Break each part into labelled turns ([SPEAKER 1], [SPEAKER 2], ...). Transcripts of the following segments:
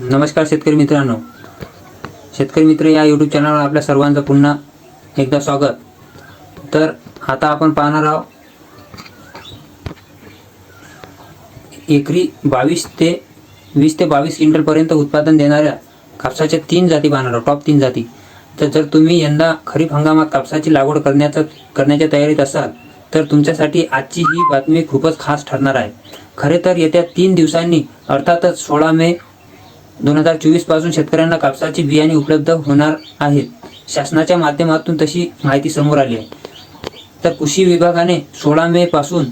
[SPEAKER 1] नमस्कार शेतकरी मित्रांनो. शेतकरी मित्र या यूट्यूब चॅनलवर आपल्या सर्वांचं पुन्हा एकदा स्वागत. तर आता आपण पाहणार आहोत एकरी बावीस ते वीस ते बावीस क्विंटलपर्यंत उत्पादन देणाऱ्या कापसाच्या तीन जाती पाहणार आहोत टॉप तीन जाती. तर जर तुम्ही यंदा खरीप हंगामात कापसाची लागवड करण्याचा करण्याच्या तयारीत असाल तर तुमच्यासाठी आजची ही बातमी खूपच खास ठरणार आहे. खरे तर येत्या तीन दिवसांनी अर्थातच सोळा मे दोन हजार चोवीसपासून शेतकऱ्यांना कापसाची बियाणे उपलब्ध होणार आहेत. शासनाच्या माध्यमातून तशी माहिती समोर आली आहे. तर कृषी विभागाने सोळा मे पासून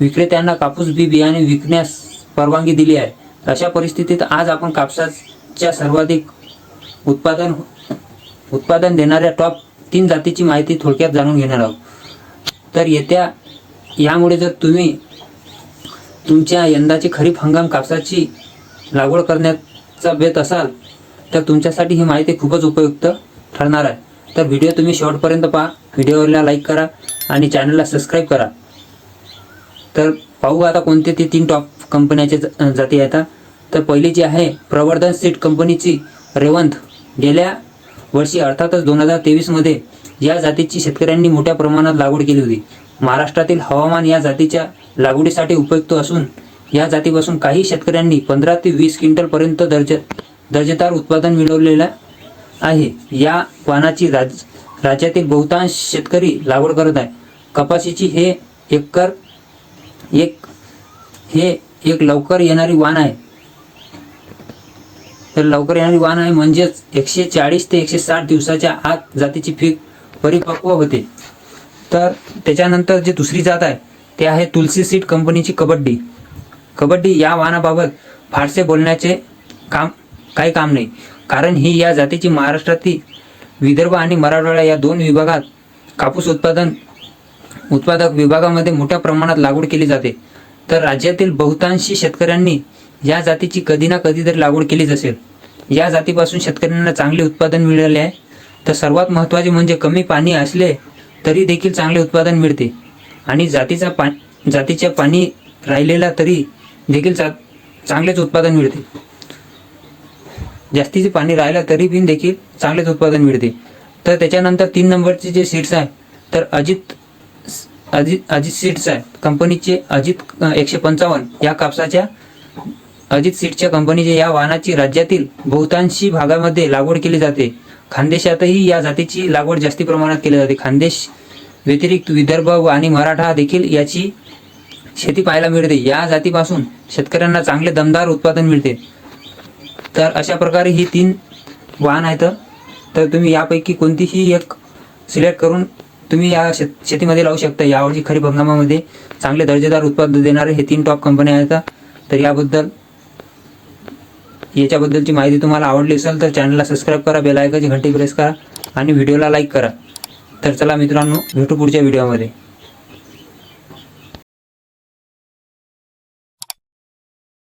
[SPEAKER 1] विक्रेत्यांना कापूस बी बियाणे विकण्यास परवानगी दिली आहे. अशा परिस्थितीत आज आपण कापसाच्या सर्वाधिक उत्पादन उत्पादन देणाऱ्या टॉप तीन जातीची माहिती थोडक्यात जाणून घेणार आहोत. तर येत्या यामुळे जर तुम्ही तुमच्या यंदाची खरीप हंगाम कापसाची लागवड करण्यात करण्याचा बेत असाल तर तुमच्यासाठी ही माहिती खूपच उपयुक्त ठरणार आहे. तर व्हिडिओ तुम्ही शेवटपर्यंत पहा. व्हिडिओला लाईक करा आणि चॅनलला सबस्क्राईब करा. तर पाहू आता कोणते ते तीन टॉप कंपन्याचे जाती येतात तर पहिली जी आहे प्रवर्धन सीट कंपनीची रेवंत. गेल्या वर्षी अर्थातच दोन हजार तेवीसमध्ये या जातीची शेतकऱ्यांनी मोठ्या प्रमाणात लागवड केली होती. महाराष्ट्रातील हवामान या जातीच्या लागवडीसाठी उपयुक्त असून या जातीपासून काही शेतकऱ्यांनी पंधरा ते वीस क्विंटलपर्यंत दर्जे दर्जेदार उत्पादन मिळवलेलं आहे. या वाणाची राज राज्यातील बहुतांश शेतकरी लागवड करत आहे. कपाशीची हे एकर एक हे एक लवकर येणारी वाण आहे. तर लवकर येणारी वाण आहे म्हणजेच एकशे चाळीस ते एकशे साठ दिवसाच्या आत जातीची पीक परिपक्व होते. तर त्याच्यानंतर जे दुसरी जात आहे ते आहे तुलसी सीड कंपनीची कबड्डी. कबड्डी या वाहनाबाबत फारसे बोलण्याचे काम काही काम नाही. कारण ही या जातीची महाराष्ट्रातील विदर्भ आणि मराठवाडा या दोन विभागात कापूस उत्पादन उत्पादक विभागामध्ये मोठ्या प्रमाणात लागवड केली जाते. तर राज्यातील बहुतांशी शेतकऱ्यांनी या जातीची कधी ना कधी तरी लागवड केलीच असेल. या जातीपासून शेतकऱ्यांना चांगले उत्पादन मिळाले आहे. तर सर्वात महत्त्वाचे म्हणजे कमी पाणी असले तरी देखील चांगले उत्पादन मिळते. आणि जातीचा पा जातीच्या पाणी राहिलेला तरी देखील चा चांगलेच उत्पादन मिळते. जास्तीचे पाणी राहिलं तरी पण देखील चांगलेच उत्पादन मिळते. तर त्याच्यानंतर तीन नंबरचे जे सीड्स आहे तर अजित अजित अजित सीड्स आहे. कंपनीचे अजित एकशे पंचावन्न या कापसाच्या अजित सीड्सच्या कंपनीच्या या वाहनाची राज्यातील बहुतांशी भागामध्ये लागवड केली जाते. खानदेशातही या जातीची लागवड जास्ती प्रमाणात केली जाते. खानदेश व्यतिरिक्त विदर्भ आणि मराठा देखील याची शेती पाहायला मिळते. या जातीपासून शेतकऱ्यांना चांगले दमदार उत्पादन मिळते. तर अशा प्रकारे ही तीन वाहन आहेत. तर तुम्ही यापैकी कोणतीही एक सिलेक्ट करून तुम्ही या शेत शेतीमध्ये लावू शकता. यावर्षी खरीप हंगामामध्ये चांगले दर्जेदार उत्पादन देणारे हे तीन टॉप कंपन्या आहेत. तर याबद्दल याच्याबद्दलची माहिती तुम्हाला आवडली असेल तर चॅनलला सबस्क्राईब करा बेलायकाची घंटी प्रेस करा आणि व्हिडिओला लाईक करा. तर चला मित्रांनो भेटू पुढच्या व्हिडिओमध्ये